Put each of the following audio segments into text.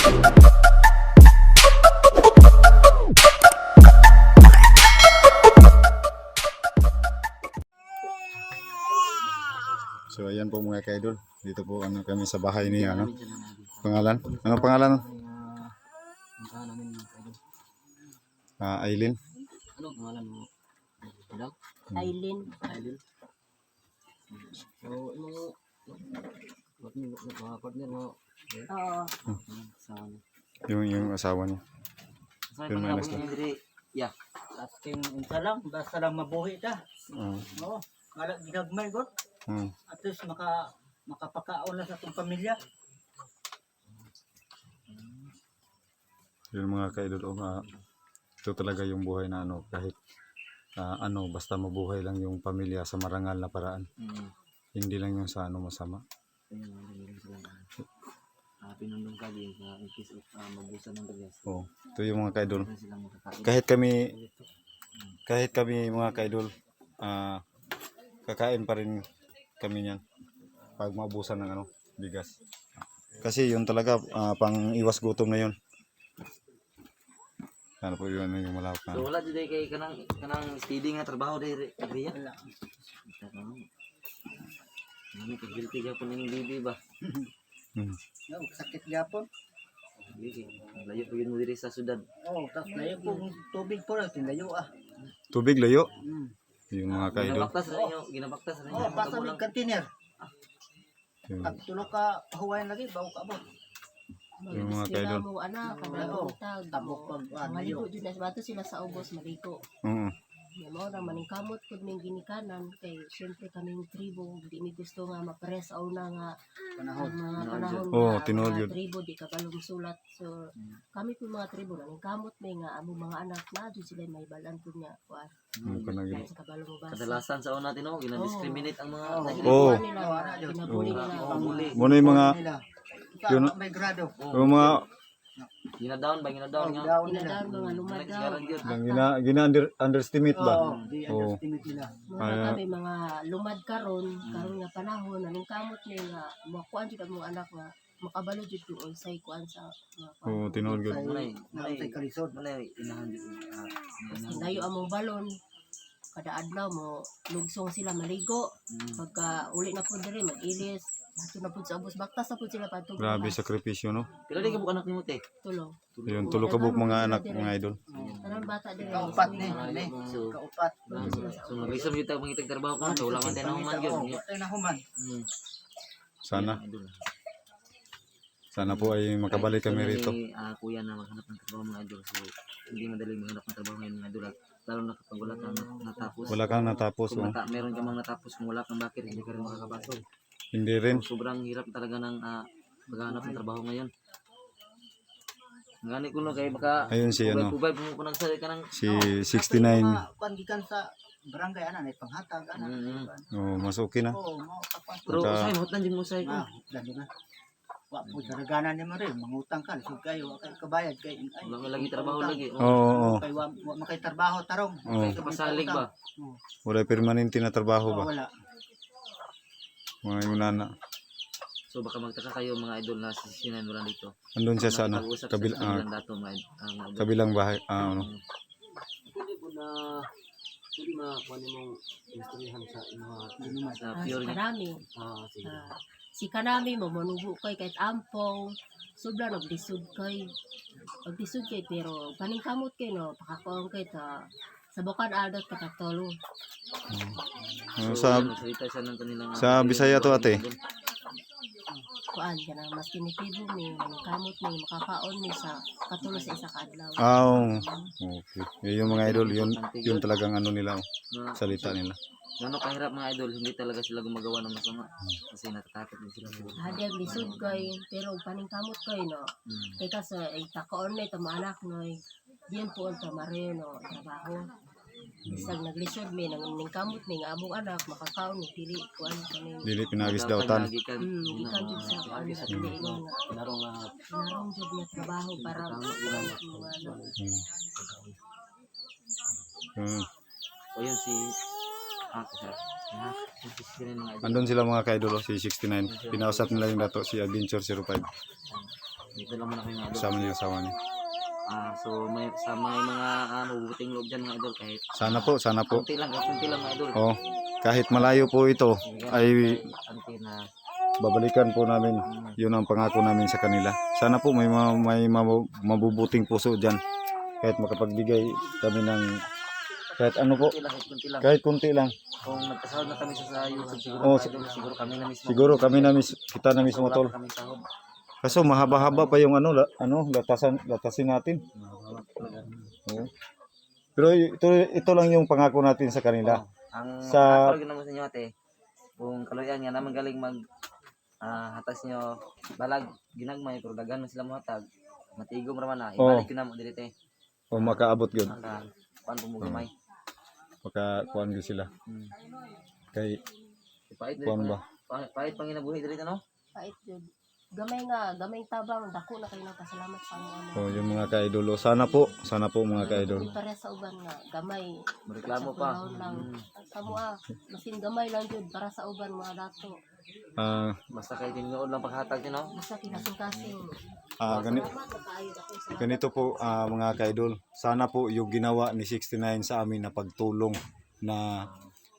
So ayan po mga kaidol. Dito po ano kami sa bahay ni ano. Pangalan? Ano pangalan? Ah, Aileen. Ano pangalan mo? Hello? Aileen. Idol? So, ano partner mo? Oo. Sa Yung yung asawa niya. Sa Yung mo diri. Yeah. Asking unsa lang, basta lang mabuhi ta. Oo. Oo. Wala ginagmay god. Hmm. At least maka makapakaon na sa atong pamilya. Yun mga kaidol. Oh, ah, ito talaga yung buhay na ano kahit ah, ano basta mabuhay lang yung pamilya sa marangal na paraan. Mm. Hindi lang yung sa ano masama. Ah, pinundong ka din sa in case of ah, mabusan ng dagas. Oo. Ito yung mga kaidol. Kahit kami kahit kami mga kaidol ah kakain pa rin kami niyan pag maubusan ng ano bigas. Kasi yun talaga ah, pang iwas gutom na yun. Ano po yun yung malawak na. So wala dito kay kanang kanang steady nga trabaho diri Riya. Wala. Ano ka guilty ka po ning bibi ba? Hmm. No, sakit gyapon. Sige, layo pa yun mo diri sa syudad. Oh, tas layo po tubig po lang tinlayo ah. Tubig layo. Mm. Yung mga kaidol. Ginabaktas na ninyo, ginabaktas na ninyo. Oh, basta may container. Pag tulo ka huwayan lagi bago ka mo. yung mga kaidol. anak, Oo. kanang Tabok pag ano yun. jud na bato sila sa ubos maligo. Oo. Mao ra maning kamot pud ming ginikanan kay syempre kaming tribo di mi gusto nga mapares sa una nga Panahon. mga Tinuod panahon. Oo, nga tinuod mga yun. tribo di kabalong sulat. So kami pud mga tribo nang kamot may nga among mga anak na jud sila may balan pud nga kuan Yung kanang sa kabalong basa. Kadalasan sa una tino, gina-discriminate ang mga Oo. Kuan nila, Wala muli. Muna yung mga. Yun- may grado. mga Gina-down ba, gina-down Oh, nga. down nila. Kinadaan mga lumad Next daw. garang yun. yung gina, gina under, underestimate ba? Oo, di Oo. underestimate nila. Mga Kaya- kami mga lumad karon, karon nga panahon anong kamot ni nga makuan jud ang mga anak nga makabalo jud kung unsay kuan sa mga kuan. Oo, tinuod yun. Malay, Na malay, sa kalisod. malay, inahan dito. Ah, inahan. Layo among balon kada adlaw mo lugsong sila maligo Mm. pagka uli na pud diri mag-ilis ato na pud sa ubos baktas na pud sila patug Grabe sakripisyo no. Pila di ka buka anak ni mo, te? tulo Yun, tulo ka buk mga anak, mga idol. tanang bata diri Kaupat ni. Ni. So, Kaupat. so mag-isam yun tayo mangitag trabaho ko, so wala man. Oo, Wala na human. Mm. Sana, sana po ay makabalik kami rito. ah, kuya na maghanap ng trabaho mga idol. So, hindi madali maghanap ng trabaho ngayon mga idol. Lalo na kapag wala kang natapos. Wala kang natapos, Kung oh. nata, meron ka mang natapos, kung wala kang bakit, hindi ka rin makakapasok. Hindi rin. Sobrang hirap talaga ng ah, maghanap ng trabaho ngayon. Ngani ko no kay baka Ayun si ano, ubay mo ko nagsali ka ng si 69. Kuan gikan sa barangay ana na panghatag ana. Mm. Oh, mas okay na. Oo, mo kapan. pero usay mo tan mo usay ko. Ah, dali na. Wa po sa raganan ni Maril, mangutang ka, lisod kayo, kay kabayad kay ay. Wala lagi trabaho lagi. Oo, Oh. oo, oo. Kay wa wa makay trabaho tarong. Oo. Kay Pasalig ba? Wala permanente na trabaho ba? wala. Mga yunana. So baka magtaka kayo mga idol na sisinan wala dito. Andun siya sa ano, kabil, sa ah, kabilang dato mga ah, mga kabilang bahay. Ah, ano. Pwede po na pwede na kuha mong instrumihan sa mga sa Ah, pure si nga. kanami Ah, sige. Ah, si kanami mo manubo kay kahit ampong sobra nagdisud kay pagdisud kay pero paning kamot kay no pakakuan kay ta sa bukan adot kakatolo Ano, So, sa sa Bisaya to, ate? kuan ka na mas kinitibo mi maning kamot mi makakaon mi sa katulo sa isa ka adlaw Ah, oo. Okay. Yun yung mga idol, yun, yun talagang ano nila, oh, salita nila. Gano'n kahirap mga idol, hindi talaga sila gumagawa ng masama. Kasi natatakot din sila. hadi ang lisod kay pero paning kamot kay no Hmm. kay kasi ay takaon na ito anak no diyan po ang tamare no trabaho Isang naglisod mi nang ning kamot mi nga among anak makakaon ni dili kuan kaning Dili pinagis daw tan. Nagikan. Gikan jud sa kuan sa dili ingon nga Narong nga narong jud nga trabaho para ano. Hmm. O yun si... Ah. Ah. Andun sila mga kaidol, oh, si 69. Pinausap nila yung dato, si Adventure 05. Dito lang muna kayo mga idol. Kasama yung asawa niyo. Ah, so may sa may mga ano buting loob dyan mga idol kahit Sana po, sana po. konti lang, kahit konti lang mga idol. Oh, kahit malayo po ito, ay Konti na babalikan po namin. Yun ang pangako namin sa kanila. Sana po may ma- may mabu- mabubuting puso diyan. Kahit makapagbigay kami ng kahit ano po, konti lang, kahit konti lang. kahit kunti lang. Kung nagkasahod na kami sa, sa YouTube siguro Oh, mga idol, siguro kami na mismo. Siguro kami na mis kita na mismo Wala tol. pa kaming sahod. Kaso mahaba-haba pa yung ano, la, ano, latasan, latasin natin. Oo. Pero ito, ito lang yung pangako natin sa kanila. Ang Sa- sa naman sa inyo ate, kung kaluyan nga naman galing mag ah, hatas nyo balag ginagmay pero daghan man sila mo hatag matigom ra man na Oo. ibalik ko na mo dirite O makaabot yun. maka kuan po mo gamay Makakuan yun sila. hmm. Kay, pait kuan ba? pa pait pang inabuhi diri no Pait yun. Gamay nga, gamay tabang, dako na kayo ng pasalamat sa among amo. O yung mga kaidolo. Sana po, sana po mga kaidol. Pare sa uban nga, gamay. Reklamo pa. lang. Hmm. Sa mua, masin gamay lang jud para sa uban mga dato. Ah, Basta kay tinuod lang paghatag din no. Basta kinasing-kasing. ah, gani, ganito po ah, mga kaidol. Sana po yung ginawa ni 69 sa amin na pagtulong na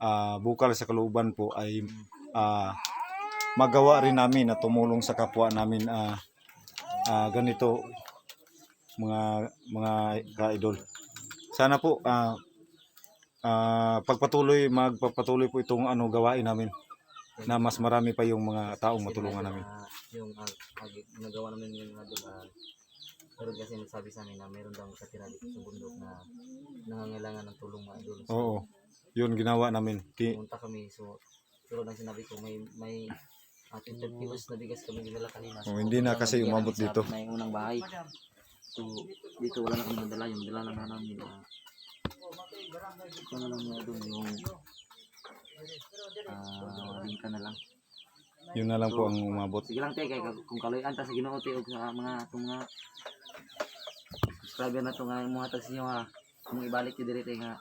ah, bukal sa kalooban po ay ah, magawa rin namin na tumulong sa kapwa namin ah, ah, ganito mga mga kaidol. Sana po ah, ah, pagpatuloy magpapatuloy po itong ano gawain namin na mas marami pa yung mga taong matulungan namin. Yung uh, nagawa namin yung mga doon ah, meron kasi nagsabi sa amin na meron daw katira dito sa bundok na nangangailangan ng tulong mga idol. So, Oo. Yun ginawa namin. Pumunta kami so pero lang sinabi ko may may at 20 kilos na bigas kami dinala kanina. Oh, hindi na kasi umabot sa dito. may unang bahay. So dito wala na kami nadala. Yung dala lang na namin uh, ito na lang na doon yung ah bingka na lang. Yun na lang po ang umabot. sige lang te kay kung kaloyan ta sa Ginoo te og sa mga itong mga subscriber na to nga mo hatag sa inyo ha. Kung ibalik ti diri te nga.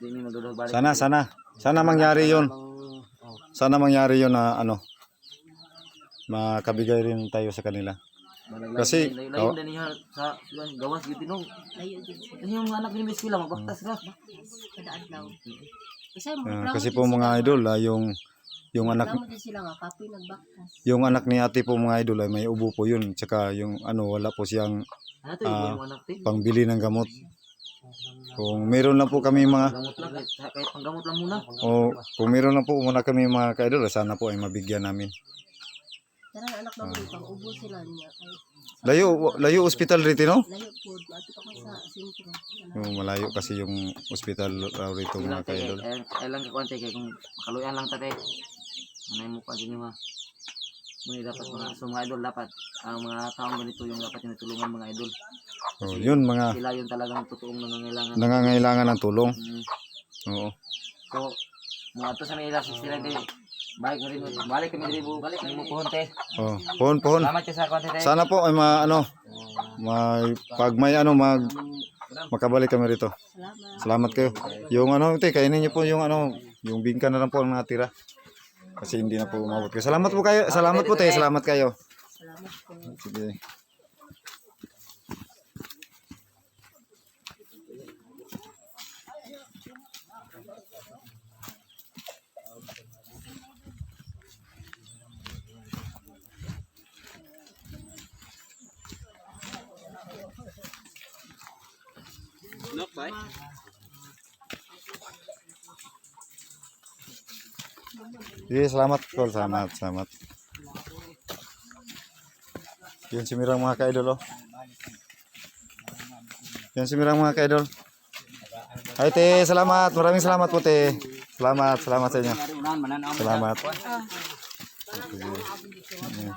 Di mi magdudog balik. Sana, sana. Sana mangyari yun. oh, Sana mangyari yun na ano, makabigay rin tayo sa kanila. Kasi- layo layo din niya sa gawas gyud layo Kasi yung anak ni Miss Kila, magbaktas ka. kada adlaw. Kasi mo Ah, kasi po mga idol, ah, yung yung anak sila nga, kapoy nagbaktas. yung anak ni ate po mga idol ay may ubo po yun. Tsaka yung ano, wala po siyang Ano Ah. te? pangbili ng gamot. Kung meron lang po kami mga kahit panggamot lang muna. o kung meron lang po muna kami mga kaidol, sana po ay mabigyan namin. Tara na anak na mo, pang ubo sila niya. Kay, Layo, layo hospital rito, no? layo po, mato pa ko sa sentro. Yung malayo kasi yung hospital raw rito Hindi lang mga kaidol. eh, eh lang kakuan te, kaya kung makaluyan lang tate. Anay mo pa din yung ha. Muna dapat mga, so mga idol dapat, ang mga taong ganito yung dapat tinutulungan mga idol. Oh, yun mga Sila yung talagang totoong nangangailangan. nangangailangan ng tulong. Mm. Oo. So, mga to sa Manila, sila din. Balik mo rin, balik kami mo, balik kami mo pohon te. Oh, pohon pohon. Salamat sa konti te. Sana po ay ma, ano, may pag may ano mag makabalik kami rito. Salamat. Salamat kayo. Yung ano, te, kainin niyo po yung ano, yung bingka na lang po ang natira. Kasi hindi na po umabot kayo. Salamat po kayo. Salamat po, te. Salamat kayo. Salamat po. Sige. Nok, bye. Sige, salamat po. Salamat, salamat. Yun si Mirang mga kaidol, oh. Yan si Mirang mga kaidol. Ay, te, salamat. Maraming salamat po, te. Salamat, salamat sa inyo. Salamat. Sige. Mm.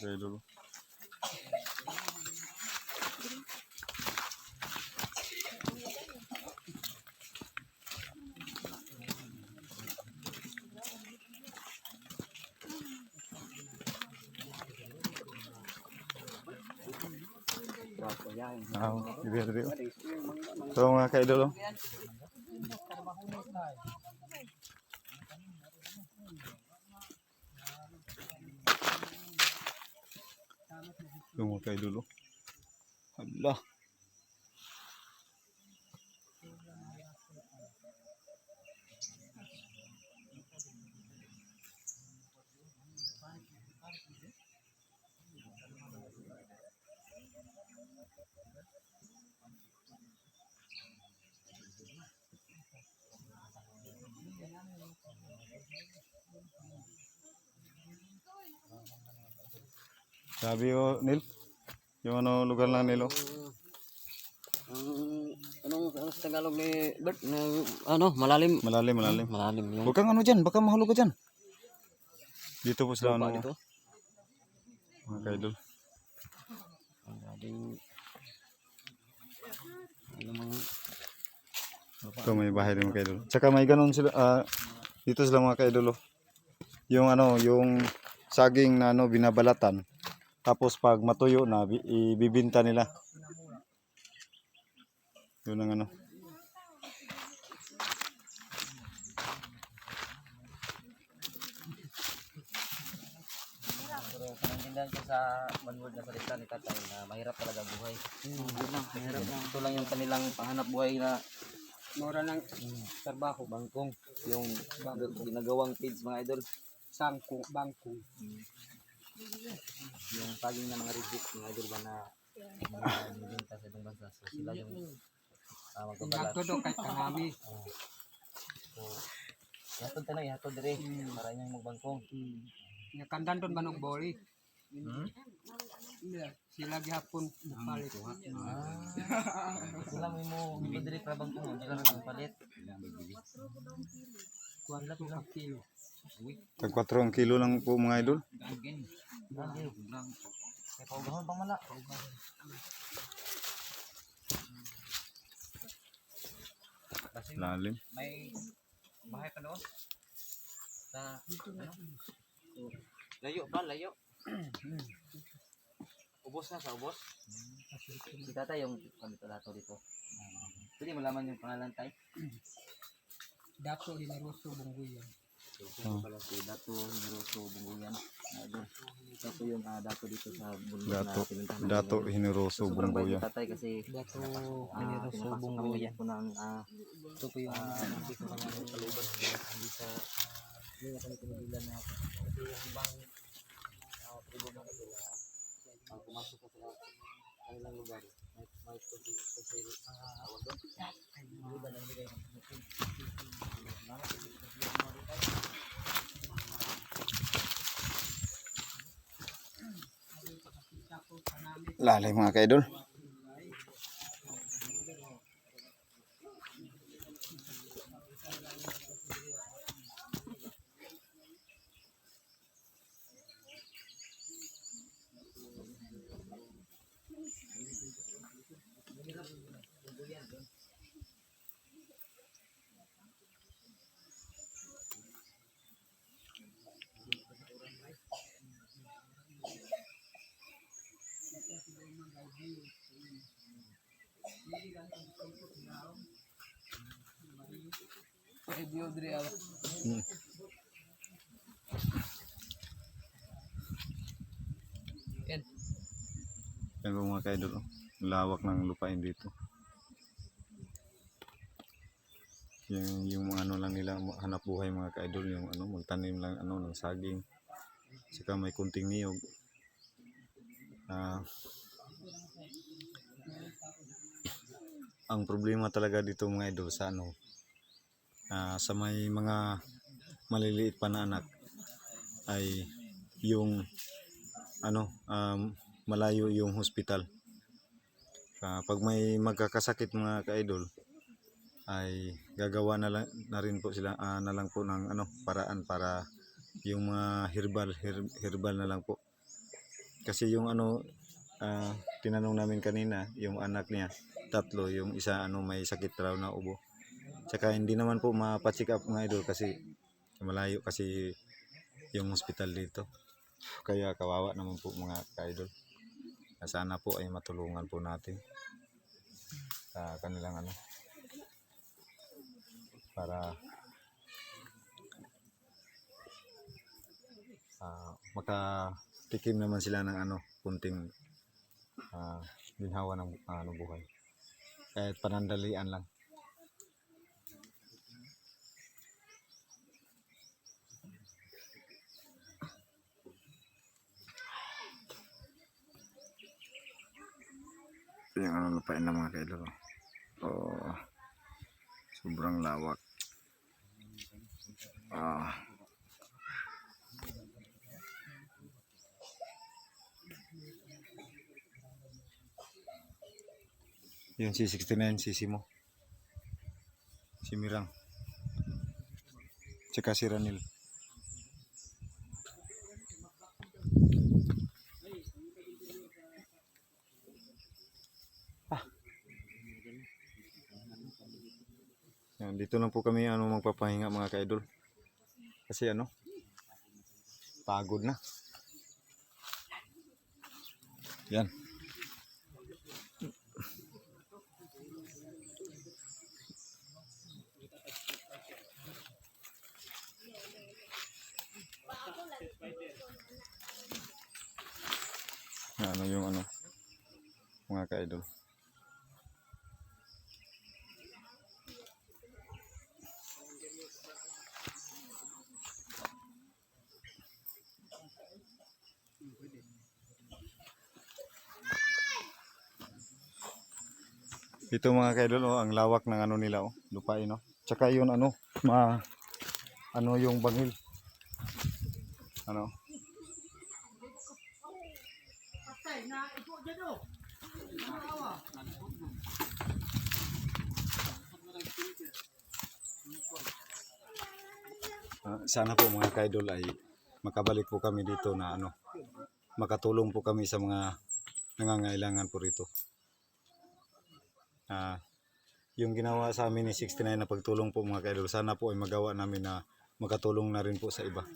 Mga ka-idol. Ah, ibig sabihin. So mga ka-idol, mga ka-idol, oh. Hala. Sabi ko, Nil, yung ano lugar lang Nilo. Ang anong anong sa Tagalog ni Bert na ano malalim Malalim, malalim. malalim yung Huwag kang ano dyan, baka mahulog ka dyan. Dito po sila ano, dito. mga ka-idol. Ang ano mga Ito may bahay din mga ka-idol. Tsaka may ganun sila, ah, dito sila mga ka-idol. oh. Yung ano, yung saging na ano, binabalatan. Tapos pag matuyo na, bi- ibibinta nila. Yun ang ano. pero ko sa manword na salita ni tatay na mahirap talaga buhay. Hmm, lang, mahirap lang. Ito lang yung kanilang panghanap buhay na Mura ng trabaho, bangkong, yung ginagawang kids mga idol, sangkong, bangkong. Yung saging ng mga reject mga idol ba na mga nilingta sa ibang bansa. So sila yung uh, magbabalat. do kay kanami. So, ihatod tayo, ihatod dire para inyong magbangkong. Nga kandan doon manong boli. Hmm? Sila gihapon palit. Ah, sila mo mo dire para bangkong, sila nang palit. Kuwan lang kilo. Tag 4 ang kilo lang po mga idol. Lagi. Kaya paugahon pang mala. Lalim. May bahay pa doon? Sa, ano? Layo ba? Layo? ubos na sa ubos? Si tata yung kami talato dito. Pwede malaman yung pangalan tayo? Dato hinaruso bungguyan. So, oh. pala si Dato Niroso Bunguyan. Uh, Ito po yung ah, dato dito sa bundok Dato, na pinuntahan Dato bait Bumbuya. ni tatay kasi Dato ah, pinapasok kami bungguyan. po ng ah, ito po yung uh, hindi ko mga kaluban hindi sa hindi na kami tinigilan na kasi yung bang uh, tribo mga ito na uh, pumasok sa kanilang lugar may may kasi kasi uh, awag doon lugar ang bigay ng Lalim mga ka-idol. Review dire aw. Hmm. Yan. Po mga ka-idol. Lawak ng lupain dito. Yung, yung mga ano lang nila hanap buhay mga ka-idol yung ano magtanim lang ano ng saging. Saka may kunting niyog. Ah, ang problema talaga dito mga idol sa ano ah, sa may mga maliliit pa na anak ay yung ano um, malayo yung hospital. Ah, pag may magkakasakit mga ka-idol ay gagawa na lang na rin po sila ah, na lang po ng ano paraan para yung mga herbal her- herbal na lang po Kasi yung ano, ah, tinanong namin kanina, yung anak niya, tatlo, yung isa ano may sakit raw na ubo. Tsaka hindi naman po mapacheck up mga idol kasi malayo kasi yung hospital dito. Kaya kawawa naman po mga ka-idol. Sana po ay matulungan po natin sa kanilang ano para ah makatikim naman sila ng ano kunting ah ginhawa ng ano buhay. Kahit panandalian lang yung ano lupain ng mga kaidol oh sobrang lawak ah Yung si 69 sisi mo. Si Mirang. Tsaka si Ranil. Yan, dito lang po kami ano magpapahinga mga ka-idol. Kasi ano? Pagod na. Yan. na ano yung ano mga ka-idol ito mga ka-idol oh, ang lawak ng ano nila oh, lupain no tsaka yun ano ma ano yung bangil. Ano? Ah, sana po mga kaidol ay makabalik po kami dito na ano makatulong po kami sa mga nangangailangan po rito. Ah, yung ginawa sa amin ni 69 na pagtulong po mga kaidol sana po ay magawa namin na makatulong na rin po sa iba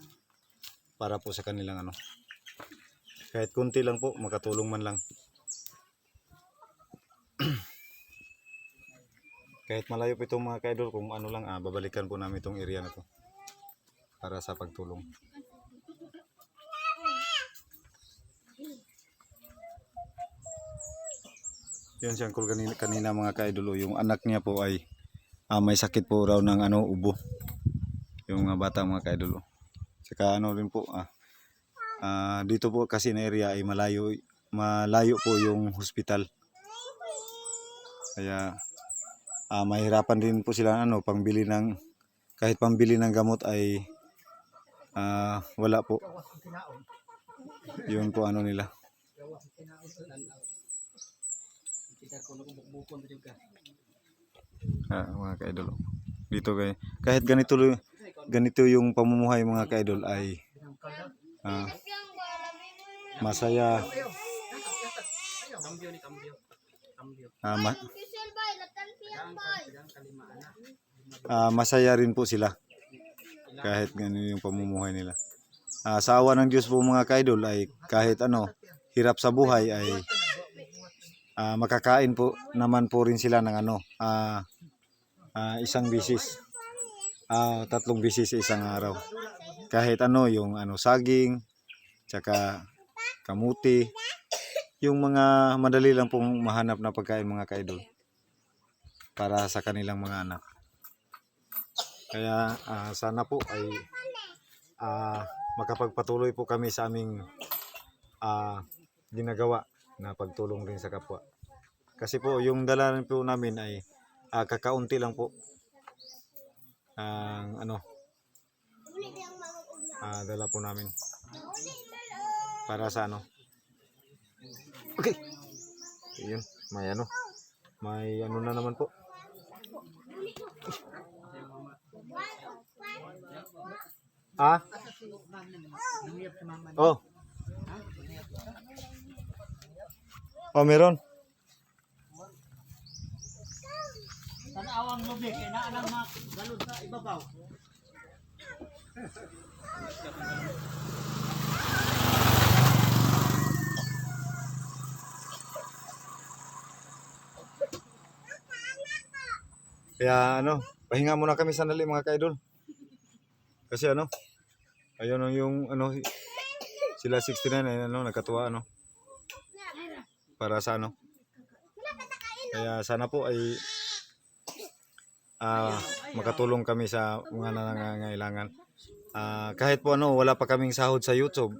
para po sa kanilang ano kahit kunti lang po makatulong man lang kahit malayo po itong mga kaidol kung ano lang ah, babalikan po namin itong area na to para sa pagtulong. Yun siyang kul kanina, kanina mga kaidol, oh, yung anak niya po ay ah, may sakit po raw ng ano ubo. Yung mga bata mga kaidol. oh. Saka ano rin po ah, ah, dito po kasi na area ay malayo malayo po yung hospital. Kaya ah, mahirapan din po sila ano pangbili ng kahit pambili ng gamot ay ah, wala po. Yun po ano nila. Ah, mga kaidol. Dito kay kahit ganito ganito yung pamumuhay mga kaidol ay ah, masaya. Ah, ma- ah, masaya rin po sila kahit ganun yung pamumuhay nila. Ah, sa awa ng Diyos po mga kaidol ay kahit ano, hirap sa buhay ay ah, makakain po naman po rin sila ng ano, ah, ah, isang bisis. Ah, tatlong bisis sa isang araw. Kahit ano, yung ano saging, tsaka kamuti, yung mga madali lang pong mahanap na pagkain mga kaidol para sa kanilang mga anak. Kaya ah, sana po ay ah, makapagpatuloy po kami sa aming ah, ginagawa na pagtulong rin sa kapwa. Kasi po yung dala rin po namin ay ah, kakaunti lang po ang ano ah, dala po namin para sa ano. Okay. Yun may ano may ano na naman po. Ah? Oh Oh, meron. Tanawang lubi, kaya naalang mga galod sa ibabaw. Kaya ano, pahinga muna kami sandali mga kaidol. Kasi ano, ayun yung ano, sila 69 ay ano, nagkatuwa ano. Para sa ano. Kaya sana po ay ah, makatulong kami sa mga nangangailangan. Ah, kahit po ano, wala pa kaming sahod sa YouTube,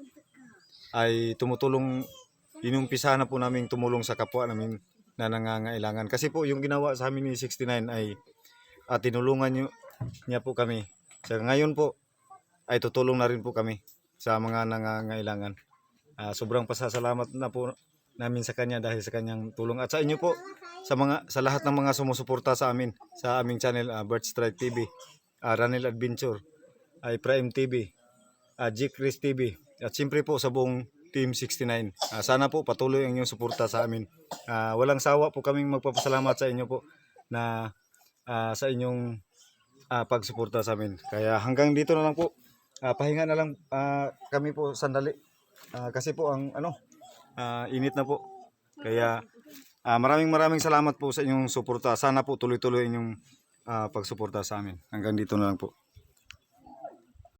ay tumutulong, inumpisa na po namin tumulong sa kapwa namin na nangangailangan. Kasi po yung ginawa sa amin ni 69 ay at tinulungan niyo, niya po kami. Sa ngayon po ay tutulong na rin po kami sa mga nangangailangan. Ah, sobrang pasasalamat na po namin sa kanya dahil sa kanyang tulong at sa inyo po sa mga sa lahat ng mga sumusuporta sa amin sa aming channel uh, Bird Strike TV, uh, Ranel Adventure, ay Prime TV, uh, G Chris TV at siyempre po sa buong Team 69. Ah, sana po patuloy ang inyong suporta sa amin. Ah, walang sawa po kaming magpapasalamat sa inyo po na ah, sa inyong ah, pagsuporta sa amin. Kaya hanggang dito na lang po. Ah, pahinga na lang ah, kami po sandali. Ah, kasi po ang ano, ah, init na po. Kaya ah, maraming maraming salamat po sa inyong suporta. Sana po tuloy-tuloy inyong ah, pagsuporta sa amin. Hanggang dito na lang po.